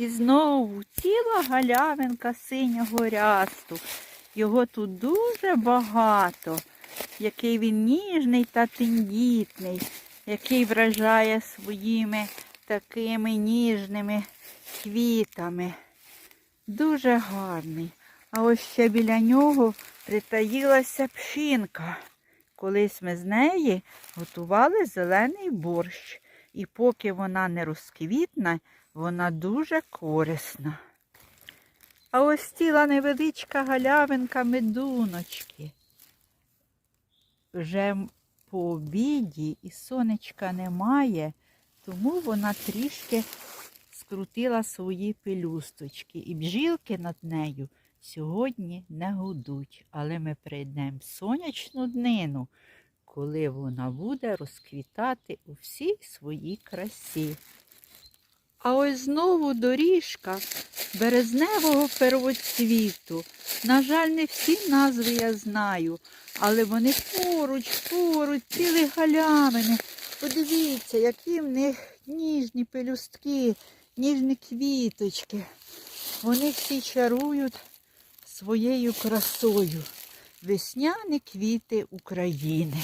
І знову ціла галявинка синього рясту. Його тут дуже багато, який він ніжний та тендітний, який вражає своїми такими ніжними квітами. Дуже гарний. А ось ще біля нього притаїлася пшінка. Колись ми з неї готували зелений борщ. І поки вона не розквітне, вона дуже корисна. А ось ціла невеличка галявинка медуночки. Вже по обіді і сонечка немає, тому вона трішки скрутила свої пелюсточки. І бжілки над нею сьогодні не гудуть. Але ми прийдемо сонячну днину, коли вона буде розквітати у всій своїй красі. А ось знову доріжка березневого первоцвіту. На жаль, не всі назви я знаю, але вони поруч, поруч, цілі галявини. Подивіться, які в них ніжні пелюстки, ніжні квіточки. Вони всі чарують своєю красою. Весняні квіти України.